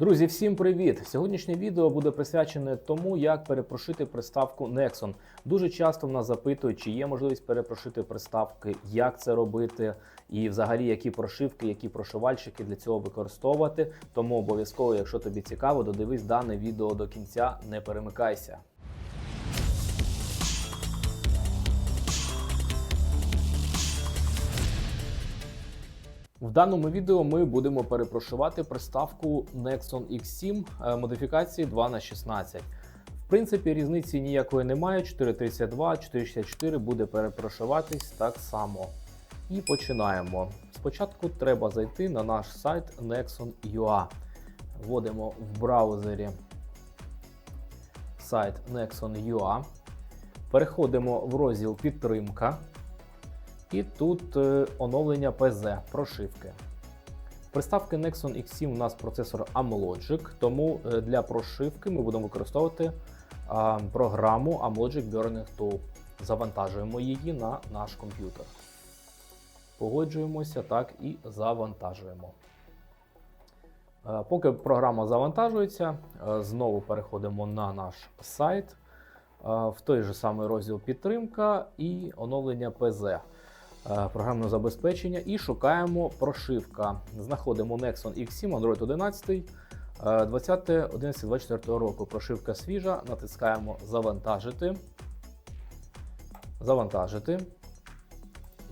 Друзі, всім привіт! Сьогоднішнє відео буде присвячене тому, як перепрошити приставку Nexon. Дуже часто в нас запитують, чи є можливість перепрошити приставки, як це робити, і взагалі які прошивки, які прошивальщики для цього використовувати. Тому обов'язково, якщо тобі цікаво, додивись дане відео до кінця, не перемикайся. В даному відео ми будемо перепрошувати приставку Nexon X7 е, модифікації 2 на 16 В принципі, різниці ніякої немає. 432, 464 буде перепрошуватись так само. І починаємо. Спочатку треба зайти на наш сайт Nexon.ua. Вводимо в браузері сайт Nexon.ua. Переходимо в розділ Підтримка. І тут е, оновлення PZ, прошивки. Приставки Nexon X7 у нас процесор Amlogic, тому е, для прошивки ми будемо використовувати програму Amlogic Burning Tool. Завантажуємо її на наш комп'ютер. Погоджуємося так і завантажуємо. Е, Поки програма завантажується, знову переходимо на наш сайт в той же самий розділ підтримка і оновлення PZ програмного забезпечення і шукаємо прошивка. Знаходимо Nexon X7 Android 11 е, 20 11 24 року. Прошивка свіжа. Натискаємо Завантажити. Завантажити.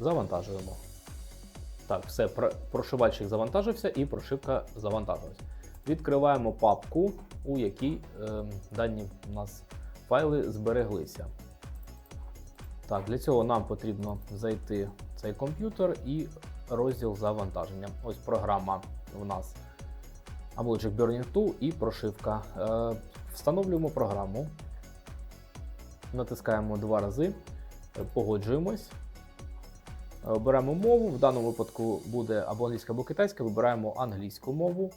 Завантажуємо. Так, все, про- прошивальщик завантажився і прошивка завантажилась. Відкриваємо папку, у якій е, дані у нас файли збереглися. Так, для цього нам потрібно зайти в цей комп'ютер і розділ завантаження. Ось програма у нас Amlogic Burning Tool і прошивка. Е, встановлюємо програму, натискаємо два рази, е, погоджуємось. Е, Обираємо мову. В даному випадку буде або англійська, або китайська. Вибираємо англійську мову.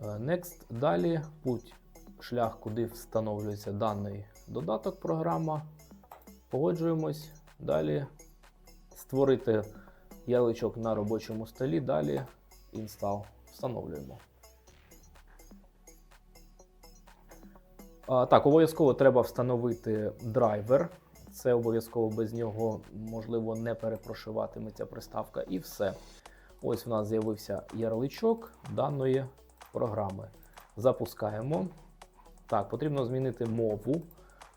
Е, Next. Далі путь, шлях, куди встановлюється даний додаток програма. Погоджуємось. Далі створити ярличок на робочому столі. Далі інстал. Встановлюємо. А, так, обов'язково треба встановити драйвер. Це обов'язково без нього можливо не перепрошиватиметься приставка. І все. Ось у нас з'явився ярличок даної програми. Запускаємо. Так, потрібно змінити мову.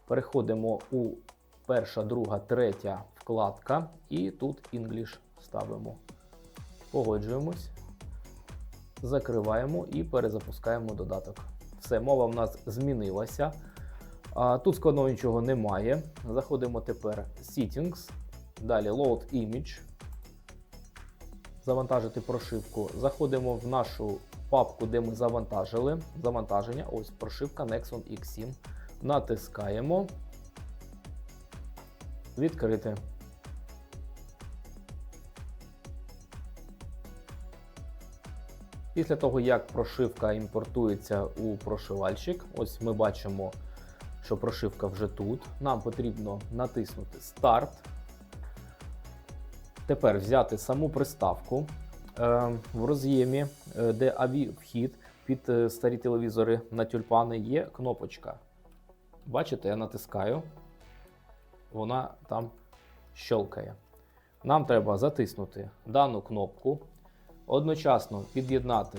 Переходимо у перша, друга, третя вкладка, і тут English ставимо. Погоджуємось, закриваємо і перезапускаємо додаток. Все, мова в нас змінилася. Тут складного нічого немає. Заходимо тепер Settings, далі Load Image. Завантажити прошивку. Заходимо в нашу папку, де ми завантажили. Завантаження. Ось прошивка Nexon X7. Натискаємо. Відкрити. Після того, як прошивка імпортується у прошивальщик, ось ми бачимо, що прошивка вже тут. Нам потрібно натиснути Старт. Тепер взяти саму приставку Е, в роз'ємі, е, де AV вхід під е, старі телевізори на тюльпани, є кнопочка. Бачите, я натискаю, вона там щелкає. Нам треба затиснути дану кнопку, одночасно під'єднати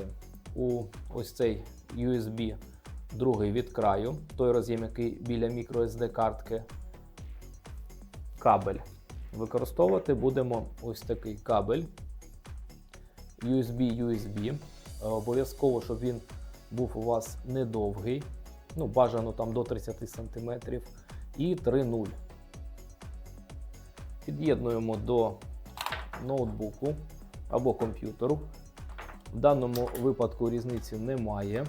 у ось цей USB другий від краю, той роз'єм, який біля microSD картки, кабель. Використовувати будемо ось такий кабель USB-USB. Обов'язково, щоб він був у вас недовгий, ну, бажано там до 30 см і 3.0. Під'єднуємо до ноутбуку або комп'ютеру. В даному випадку різниці немає.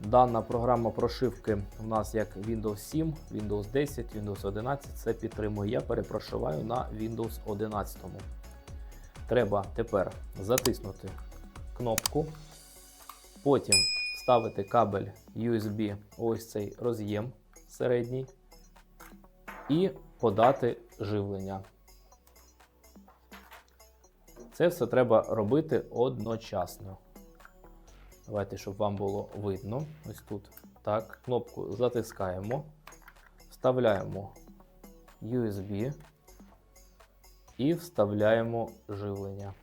Дана програма прошивки у нас як Windows 7, Windows 10, Windows 11 це підтримує. Я перепрошиваю на Windows 11. Треба тепер затиснути кнопку, потім вставити кабель USB ось цей роз'єм середній і подати живлення. Це все треба робити одночасно. Давайте, щоб вам було видно. Ось тут. Так, кнопку затискаємо, вставляємо USB і вставляємо живлення.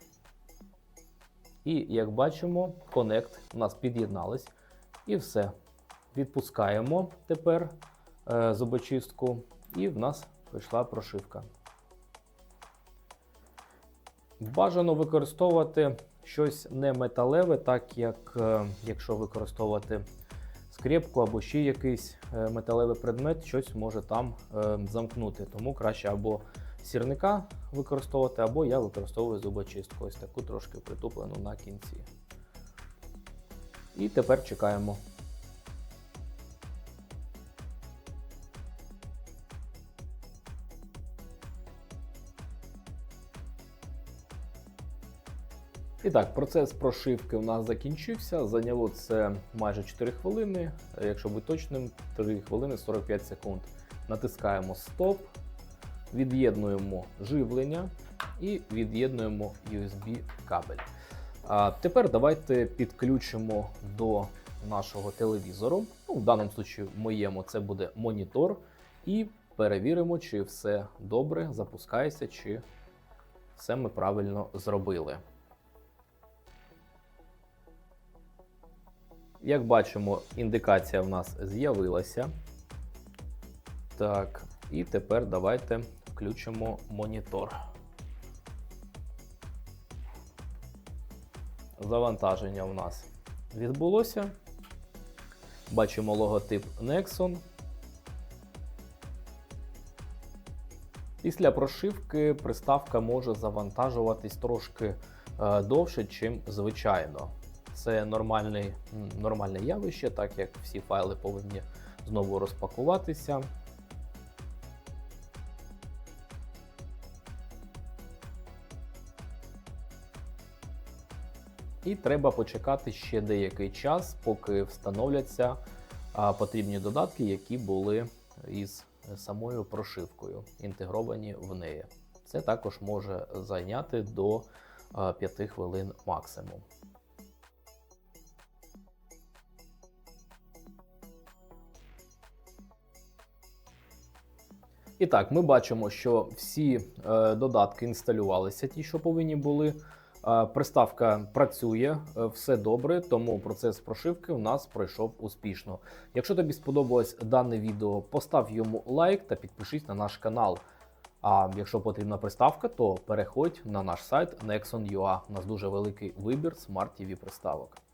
І як бачимо, Connect у нас під'єднались. І все. Відпускаємо тепер е, зубочистку, і в нас прийшла прошивка. Бажано використовувати щось не металеве, так як е, якщо використовувати скрепку або ще якийсь е, металевий предмет, щось може там е, замкнути. Тому краще або сірника використовувати, або я використовую зубочистку, ось таку трошки притуплену на кінці. І тепер чекаємо. І так, процес прошивки у нас закінчився. Зайняло це майже 4 хвилини. Якщо бути точним, 3 хвилини 45 секунд. Натискаємо Стоп, від'єднуємо живлення і від'єднуємо USB кабель. А тепер давайте підключимо до нашого телевізору. Ну, в даному випадку, моєму це буде монітор, і перевіримо, чи все добре запускається, чи все ми правильно зробили. Як бачимо, індикація в нас з'явилася. Так, і тепер давайте включимо монітор. Завантаження в нас відбулося. Бачимо логотип Nexon. Після прошивки приставка може завантажуватись трошки е, довше, чим звичайно. Це нормальний, м, нормальне явище, так як всі файли повинні знову розпакуватися. І треба почекати ще деякий час, поки встановляться потрібні додатки, які були із самою прошивкою, інтегровані в неї. Це також може зайняти до а, 5 хвилин максимум. І так, ми бачимо, що всі е, додатки інсталювалися, ті, що повинні були. Е, приставка працює, е, все добре, тому процес прошивки у нас пройшов успішно. Якщо тобі сподобалось дане відео, постав йому лайк та підпишись на наш канал. А якщо потрібна приставка, то переходь на наш сайт Nexon.ua. У нас дуже великий вибір Smart TV приставок.